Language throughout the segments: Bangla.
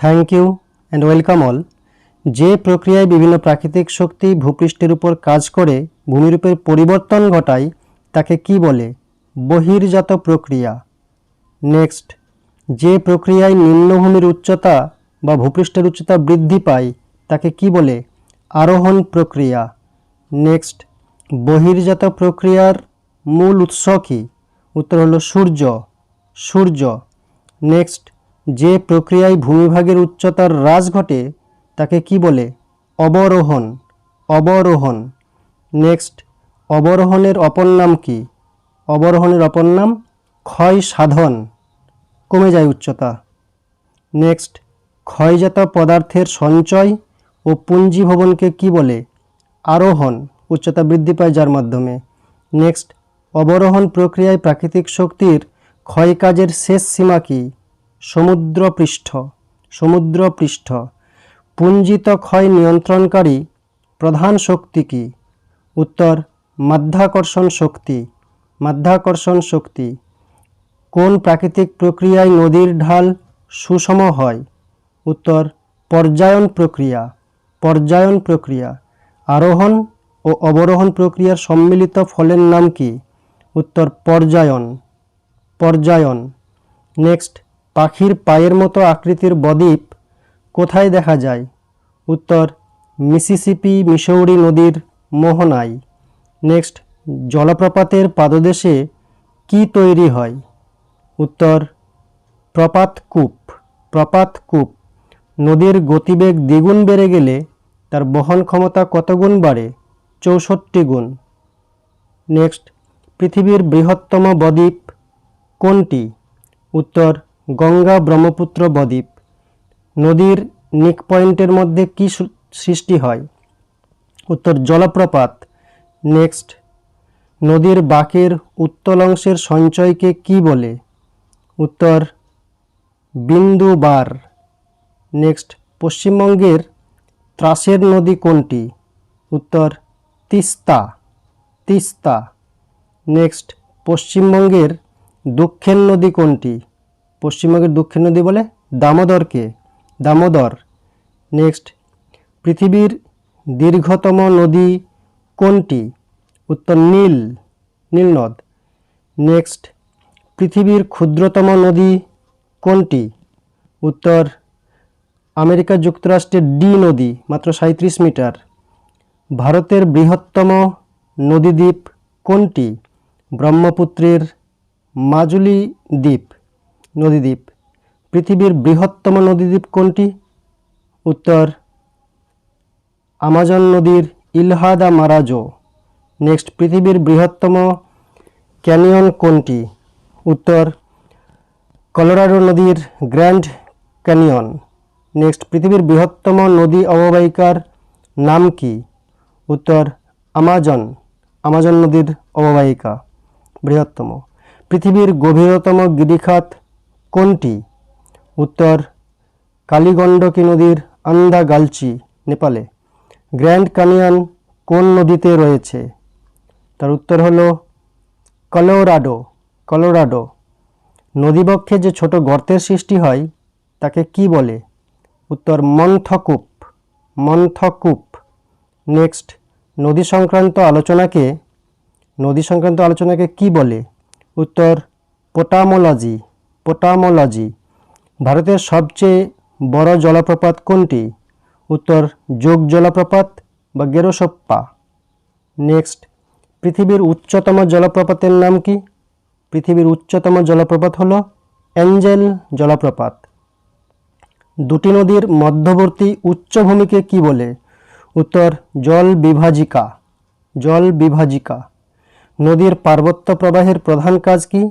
Thank you and welcome all যে প্রক্রিয়ায় বিভিন্ন প্রাকৃতিক শক্তি ভূপৃষ্ঠের উপর কাজ করে, ভূমিরূপের পরিবর্তন ঘটায়, তাকে কি বলে? বহির্জাত প্রক্রিয়া। নেক্সট যে প্রক্রিয়ায় নিম্নভূমির উচ্চতা বা ভূপৃষ্ঠের উচ্চতা বৃদ্ধি পায়, তাকে কি বলে? আরোহণ প্রক্রিয়া। নেক্সট বহির্জাত প্রক্রিয়ার মূল উৎস কী? উত্তর হলো সূর্য। সূর্য। নেক্সট যে প্রক্রিয়ায় ভূমিভাগের উচ্চতার হ্রাস ঘটে, তাকে কি বলে? অবরোহণ। অবরোহণ। নেক্সট, অবরোহণের অপর নাম কি? অবরোহণের অপর নাম ক্ষয় সাধন। কমে যায় উচ্চতা। নেক্সট, ক্ষয়জাত পদার্থের সঞ্চয় ও পুঞ্জীভবনকে কি বলে? আরোহণ। উচ্চতা বৃদ্ধি পায় যার মাধ্যমে। নেক্সট, অবরোহণ প্রক্রিয়ায় প্রাকৃতিক শক্তির ক্ষয় কাজের শেষ সীমা কি? সমুদ্রপৃষ্ঠ সমুদ্রপৃষ্ঠ। পুঞ্জিত ক্ষয় নিয়ন্ত্রণকারী প্রধান শক্তি কি? উত্তর, মাধ্যাকর্ষণ শক্তি। মাধ্যাকর্ষণ শক্তি। কোন প্রাকৃতিক প্রক্রিয়ায় নদীর ঢাল সুষম হয়? উত্তর, পর্যায়ন প্রক্রিয়া। পর্যায়ন প্রক্রিয়া। আরোহণ ও অবরোহণ প্রক্রিয়ার সম্মিলিত ফলের নাম কি? উত্তর, পর্যায়ন। পর্যায়ন। নেক্সট পাখির পায়ের মতো আকৃতির বদ্বীপ কোথায় দেখা যায়? উত্তর, মিসিসিপি মিসৌরি নদীর মোহনায়। নেক্সট, জলপ্রপাতের পাদদেশে কি তৈরি হয়? উত্তর, প্রপাত কূপ প্রপাত কূপ। নদীর গতিবেগ দ্বিগুণ বেড়ে গেলে তার বহন ক্ষমতা কত গুণ বাড়ে? চৌষট্টি গুণ। নেক্সট, পৃথিবীর বৃহত্তম বদ্বীপ কোনটি? উত্তর গঙ্গা ব্রহ্মপুত্র বদ্বীপ। নদীর নিক পয়েন্টের মধ্যে কি সৃষ্টি হয়? উত্তর, জলপ্রপাত। নেক্সট, নদীর বাঁকের উত্তল অংশের সঞ্চয়কে কি বলে? উত্তর, বিন্দু বার। নেক্সট, পশ্চিমবঙ্গের ত্রাসের নদী কোনটি? উত্তর, তিস্তা। তিস্তা। নেক্সট, পশ্চিমবঙ্গের দক্ষিণ নদী কোনটি? পশ্চিমবঙ্গের দক্ষিণ নদী বলে দামোদরকে, দামোদর। নেক্সট পৃথিবীর দীর্ঘতম নদী কোনটি? উত্তর নীল নীলনদ নেক্সট পৃথিবীর ক্ষুদ্রতম নদী কোনটি? উত্তর, আমেরিকা যুক্তরাষ্ট্রের ডি নদী, মাত্র সাঁত্রিশ মিটার। ভারতের বৃহত্তম নদীদ্বীপ কোনটি? ব্রহ্মপুত্রের মাজুলি দ্বীপ। নদীদ্বীপ। পৃথিবীর বৃহত্তম নদীদ্বীপ কোনটি? উত্তর, আমাজন নদীর ইলহাদা মারাজো নেক্সট, পৃথিবীর বৃহত্তম ক্যানিয়ন কোনটি? উত্তর, কলোরাডো নদীর গ্র্যান্ড ক্যানিয়ন। নেক্সট, পৃথিবীর বৃহত্তম নদী অববাহিকার নাম কি? উত্তর, আমাজন। আমাজন নদীর অববাহিকা, বৃহত্তম। পৃথিবীর গভীরতম গিরিখাত কোনটি? উত্তর, কালীগণ্ডকী নদীর আন্দা গালচি নেপালে। গ্র্যান্ড ক্যানিয়ন কোন নদীতে রয়েছে? তার উত্তর হলো কলোরাডো কলোরাডো। নদীবক্ষে যে ছোট গর্তের সৃষ্টি হয়, তাকে কি বলে? উত্তর, মন্থকূপ। মন্থকূপ। নেক্সট নদী সংক্রান্ত আলোচনাকে নদী সংক্রান্ত আলোচনাকে কি বলে? উত্তর, পোটামোলজি। পোটামোলজি, ভারতের সবচেয়ে বড় জলপ্রপাত কোনটি? উত্তর, যোগ জলপ্রপাত বা গেরোসপ্পা। নেক্সট, পৃথিবীর উচ্চতম জলপ্রপাতের নাম কি? পৃথিবীর উচ্চতম জলপ্রপাত হলো অ্যাঞ্জেল জলপ্রপাত। দুটি নদীর মধ্যবর্তী উচ্চভূমিকে কি বলে? উত্তর, জল বিভাজিকা। জল বিভাজিকা। নদীর পার্বত্য প্রবাহের প্রধান কাজ কি?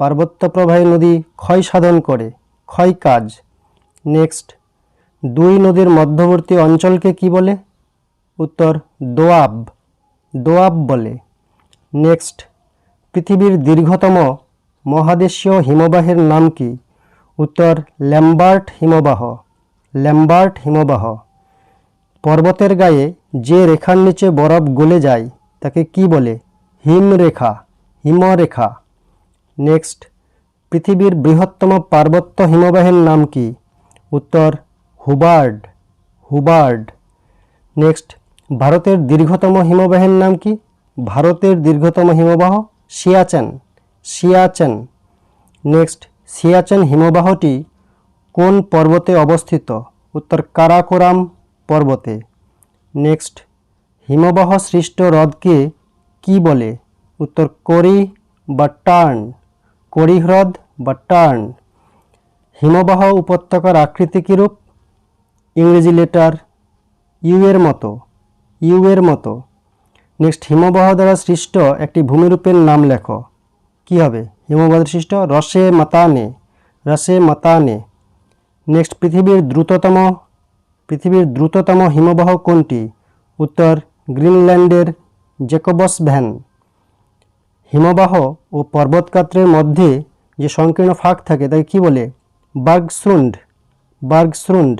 পার্বত্য প্রবাহে নদী ক্ষয় সাধন করে, ক্ষয় কাজ। নেক্সট, দুই নদীর মধ্যবর্তী অঞ্চলকে কি বলে? উত্তর, দোয়াব। দোয়াব বলে। নেক্সট, পৃথিবীর দীর্ঘতম মহাদেশীয় হিমবাহের নাম কি? উত্তর, ল্যাম্বার্ট হিমবাহ। ল্যাম্বার্ট হিমবাহ। পর্বতের গায়ে যে রেখার নিচে বরফ গলে যায়, তাকে কি বলে? হিমরেখা। হিমরেখা। নেক্সট পৃথিবীর বৃহত্তম পার্বত্য হিমবাহের নাম কি? উত্তর, হুবার্ড হুবার্ড। নেক্সট ভারতের দীর্ঘতম হিমবাহের নাম কি? ভারতের দীর্ঘতম হিমবাহ সিয়াচেন সিয়াচেন। নেক্সট সিয়াচেন হিমবাহটি কোন পর্বতে অবস্থিত? উত্তর, কারাকোরাম পর্বতে। নেক্সট হিমবাহ সৃষ্ট হ্রদকে কি বলে? উত্তর, করি বা টার্ন। করি হ্রদ বা টার্ন। হিমবাহ উপত্যকার আকৃতি কীরূপ? ইংরেজি লেটার ইউ এর মতো, ইউ এর মতো। নেক্সট, হিমবাহ দ্বারা সৃষ্ট একটি ভূমিরূপের নাম লেখো। কি হবে? হিমবাহ সৃষ্ট? রসে মাতানে রসে মাতানে। নেক্সট, পৃথিবীর দ্রুততম পৃথিবীর দ্রুততম হিমবাহ কোনটি? উত্তর, গ্রিনল্যান্ডের জেকবস ভ্যান। হিমবাহ ও পর্বতকাত্রের মধ্যে যে সংকীর্ণ ফাঁক থাকে, তাকে কি বলে? বার্গস্রুন্ড বার্গস্রুন্ড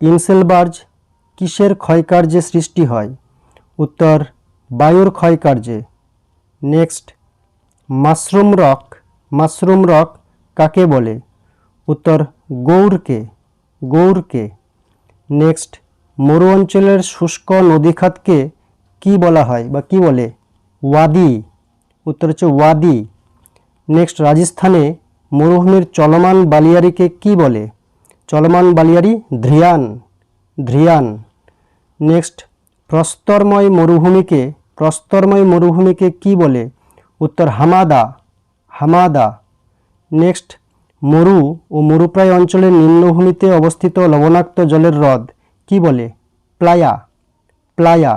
ইনসেলবার্জ কিসের ক্ষয়কার্যে সৃষ্টি হয়? উত্তর, বায়ুর ক্ষয়কার্যে। Next, mushroom rock. Mushroom rock কাকে বলে? উত্তর গৌরকে গৌরকে নেক্সট, মরু অঞ্চলের শুষ্ক নদীখাতকে কি বলা হয় বা কি বলে? ওয়াদি। উত্তর হচ্ছে ওয়াদি। নেক্সট রাজস্থানে মরুভূমির চলমান বালিয়ারিকে কি বলে? চলমান বালিয়ারি ধ্রিয়ান ধ্রিয়ান নেক্সট প্রস্তরময় মরুভূমিকে প্রস্তরময় মরুভূমিকে কি বলে? উত্তর হামাদা হামাদা। নেক্সট মরু ও মরুপ্রায় অঞ্চলের নিম্নভূমিতে অবস্থিত লবণাক্ত জলের হ্রদ কি বলে? Playa Playa.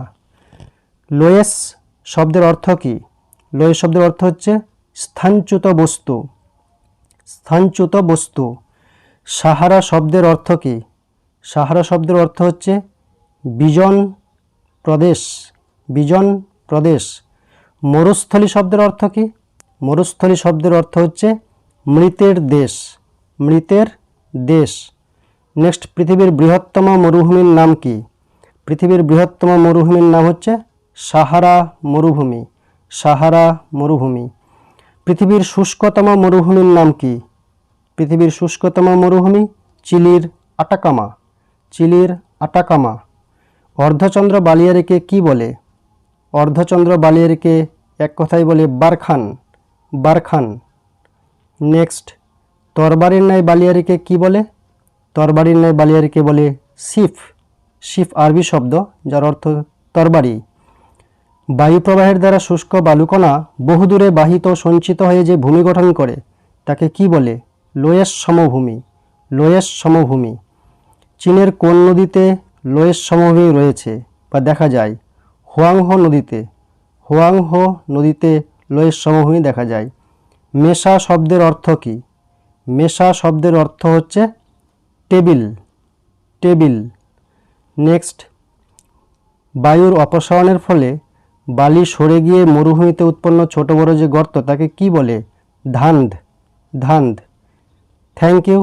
লোয়েস শব্দের অর্থ কি? লোয়েস শব্দের অর্থ হচ্ছে স্থানচ্যুত বস্তু। স্থানচ্যুত বস্তু। সাহারা শব্দের অর্থ কি? সাহারা শব্দের অর্থ হচ্ছে বিজন প্রদেশ বিজন প্রদেশ। মরুস্থলী শব্দের অর্থ কি? মরুস্থলী শব্দের অর্থ হচ্ছে মৃতের দেশ মৃতের দেশ। নেক্সট, পৃথিবীর বৃহত্তম মরুভূমির নাম কি? পৃথিবীর বৃহত্তম মরুভূমির নাম হচ্ছে সাহারা মরুভূমি। সাহারা মরুভূমি। পৃথিবীর শুষ্কতম মরুভূমির নাম কি? পৃথিবীর শুষ্কতম মরুভূমি চিলির আটাকামা। চিলির আটাকামা। অর্ধচন্দ্র বালিয়ারিকে কি বলে? অর্ধচন্দ্র বালিয়ারিকে এক কথায় বলে বারখান। বারখান। নেক্সট, তরবারির ন্যায় বালিয়ারিকে কি বলে? তরবারির ন্যায় বালিয়ারিকে বলে শিফ শিফ আরবি শব্দ, যার অর্থ তরবারি। বায়ুপ্রবাহের দ্বারা শুষ্ক বালুকণা বহুদূরে বাহিত সঞ্চিত হয়ে যে ভূমি গঠন করে, তাকে কি বলে? লোয়েস সমভূমি। লোয়েস সমভূমি। চীনের কোন নদীতে লোয়েস সমভূমি রয়েছে বা দেখা যায়? হোয়াংহো নদীতে। হোয়াংহো নদীতে লোয়েস সমভূমি দেখা যায়। মেশা শব্দের অর্থ কী? মেশা শব্দের অর্থ হচ্ছে টেবিল। টেবিল। নেক্সট। বায়ুর অপসারণের ফলে বালি সরে গিয়ে মরুভূমিতে উৎপন্ন ছোট বড় যে গর্ত, তাকে কি বলে? ধান্ধ ধান্ধ থ্যাংক ইউ